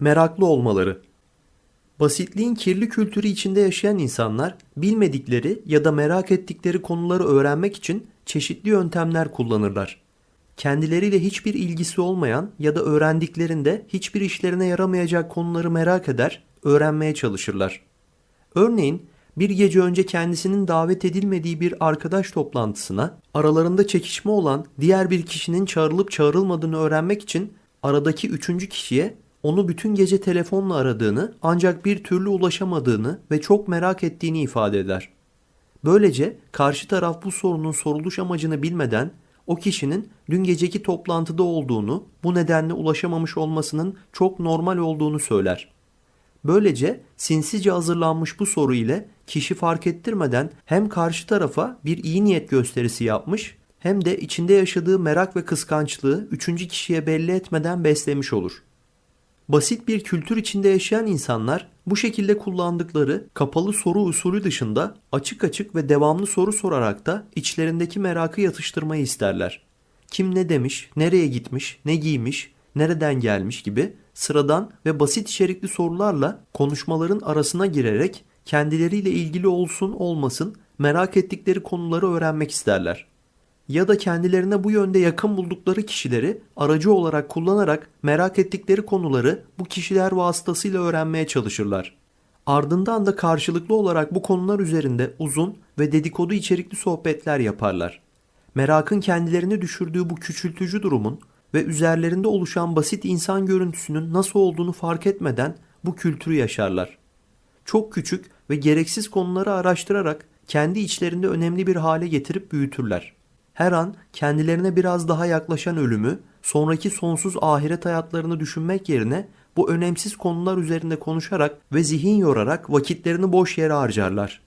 Meraklı olmaları. Basitliğin kirli kültürü içinde yaşayan insanlar bilmedikleri ya da merak ettikleri konuları öğrenmek için çeşitli yöntemler kullanırlar. Kendileriyle hiçbir ilgisi olmayan ya da öğrendiklerinde hiçbir işlerine yaramayacak konuları merak eder, öğrenmeye çalışırlar. Örneğin bir gece önce kendisinin davet edilmediği bir arkadaş toplantısına aralarında çekişme olan diğer bir kişinin çağrılıp çağrılmadığını öğrenmek için aradaki üçüncü kişiye onu bütün gece telefonla aradığını ancak bir türlü ulaşamadığını ve çok merak ettiğini ifade eder. Böylece karşı taraf bu sorunun soruluş amacını bilmeden o kişinin dün geceki toplantıda olduğunu, bu nedenle ulaşamamış olmasının çok normal olduğunu söyler. Böylece sinsice hazırlanmış bu soru ile kişi fark ettirmeden hem karşı tarafa bir iyi niyet gösterisi yapmış hem de içinde yaşadığı merak ve kıskançlığı üçüncü kişiye belli etmeden beslemiş olur. Basit bir kültür içinde yaşayan insanlar bu şekilde kullandıkları kapalı soru usulü dışında açık açık ve devamlı soru sorarak da içlerindeki merakı yatıştırmayı isterler. Kim ne demiş, nereye gitmiş, ne giymiş, nereden gelmiş gibi sıradan ve basit içerikli sorularla konuşmaların arasına girerek kendileriyle ilgili olsun olmasın merak ettikleri konuları öğrenmek isterler. Ya da kendilerine bu yönde yakın buldukları kişileri aracı olarak kullanarak merak ettikleri konuları bu kişiler vasıtasıyla öğrenmeye çalışırlar. Ardından da karşılıklı olarak bu konular üzerinde uzun ve dedikodu içerikli sohbetler yaparlar. Merakın kendilerini düşürdüğü bu küçültücü durumun ve üzerlerinde oluşan basit insan görüntüsünün nasıl olduğunu fark etmeden bu kültürü yaşarlar. Çok küçük ve gereksiz konuları araştırarak kendi içlerinde önemli bir hale getirip büyütürler. Her an kendilerine biraz daha yaklaşan ölümü, sonraki sonsuz ahiret hayatlarını düşünmek yerine bu önemsiz konular üzerinde konuşarak ve zihin yorarak vakitlerini boş yere harcarlar.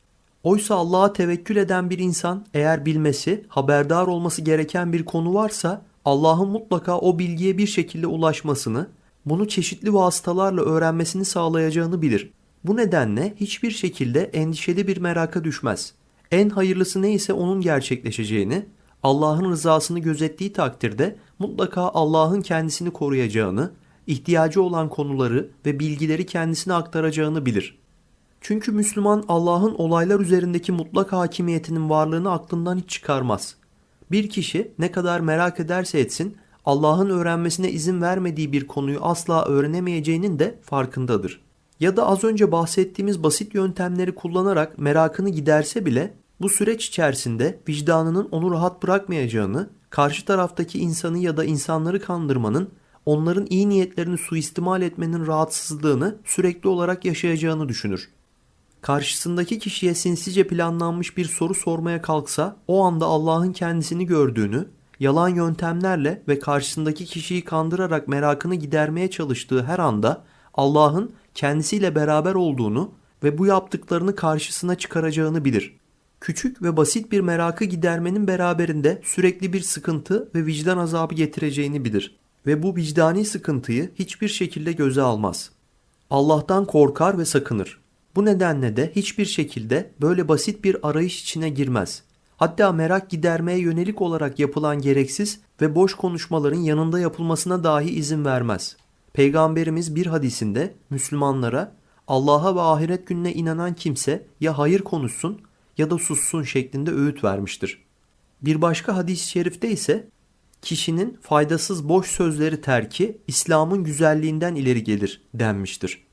Oysa Allah'a tevekkül eden bir insan eğer bilmesi, haberdar olması gereken bir konu varsa Allah'ın mutlaka o bilgiye bir şekilde ulaşmasını, bunu çeşitli vasıtalarla öğrenmesini sağlayacağını bilir. Bu nedenle hiçbir şekilde endişeli bir meraka düşmez. En hayırlısı neyse onun gerçekleşeceğini, Allah'ın rızasını gözettiği takdirde mutlaka Allah'ın kendisini koruyacağını, ihtiyacı olan konuları ve bilgileri kendisine aktaracağını bilir. Çünkü Müslüman Allah'ın olaylar üzerindeki mutlak hakimiyetinin varlığını aklından hiç çıkarmaz. Bir kişi ne kadar merak ederse etsin Allah'ın öğrenmesine izin vermediği bir konuyu asla öğrenemeyeceğinin de farkındadır. Ya da az önce bahsettiğimiz basit yöntemleri kullanarak merakını giderse bile bu süreç içerisinde vicdanının onu rahat bırakmayacağını, karşı taraftaki insanı ya da insanları kandırmanın, onların iyi niyetlerini suistimal etmenin rahatsızlığını sürekli olarak yaşayacağını düşünür. Karşısındaki kişiye sinsice planlanmış bir soru sormaya kalksa o anda Allah'ın kendisini gördüğünü, yalan yöntemlerle ve karşısındaki kişiyi kandırarak merakını gidermeye çalıştığı her anda Allah'ın kendisiyle beraber olduğunu ve bu yaptıklarını karşısına çıkaracağını bilir. Küçük ve basit bir merakı gidermenin beraberinde sürekli bir sıkıntı ve vicdan azabı getireceğini bilir ve bu vicdani sıkıntıyı hiçbir şekilde göze almaz. Allah'tan korkar ve sakınır. Bu nedenle de hiçbir şekilde böyle basit bir arayış içine girmez. Hatta merak gidermeye yönelik olarak yapılan gereksiz ve boş konuşmaların yanında yapılmasına dahi izin vermez. Peygamberimiz bir hadisinde Müslümanlara Allah'a ve ahiret gününe inanan kimse ya hayır konuşsun ya da sussun şeklinde öğüt vermiştir. Bir başka hadis-i şerifte ise kişinin faydasız boş sözleri terki İslam'ın güzelliğinden ileri gelir denmiştir.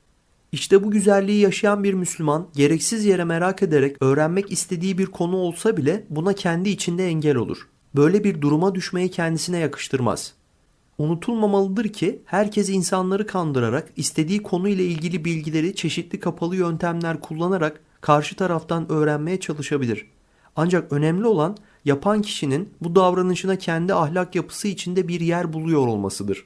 İşte bu güzelliği yaşayan bir Müslüman gereksiz yere merak ederek öğrenmek istediği bir konu olsa bile buna kendi içinde engel olur. Böyle bir duruma düşmeyi kendisine yakıştırmaz. Unutulmamalıdır ki herkes insanları kandırarak istediği konu ile ilgili bilgileri çeşitli kapalı yöntemler kullanarak karşı taraftan öğrenmeye çalışabilir. Ancak önemli olan yapan kişinin bu davranışına kendi ahlak yapısı içinde bir yer buluyor olmasıdır.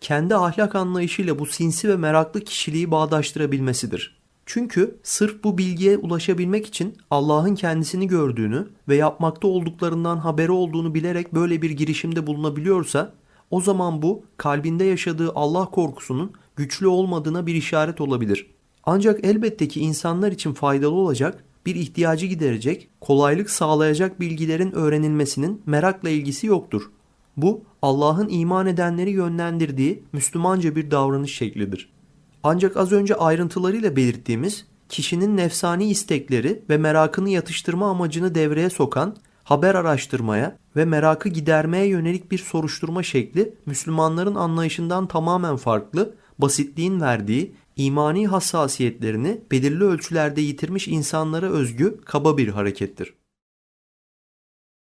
Kendi ahlak anlayışıyla bu sinsi ve meraklı kişiliği bağdaştırabilmesidir. Çünkü sırf bu bilgiye ulaşabilmek için Allah'ın kendisini gördüğünü ve yapmakta olduklarından haberi olduğunu bilerek böyle bir girişimde bulunabiliyorsa o zaman bu kalbinde yaşadığı Allah korkusunun güçlü olmadığına bir işaret olabilir. Ancak elbette ki insanlar için faydalı olacak, bir ihtiyacı giderecek, kolaylık sağlayacak bilgilerin öğrenilmesinin merakla ilgisi yoktur. Bu Allah'ın iman edenleri yönlendirdiği Müslümanca bir davranış şeklidir. Ancak az önce ayrıntılarıyla belirttiğimiz kişinin nefsani istekleri ve merakını yatıştırma amacını devreye sokan haber araştırmaya ve merakı gidermeye yönelik bir soruşturma şekli Müslümanların anlayışından tamamen farklı, basitliğin verdiği imani hassasiyetlerini belirli ölçülerde yitirmiş insanlara özgü kaba bir harekettir.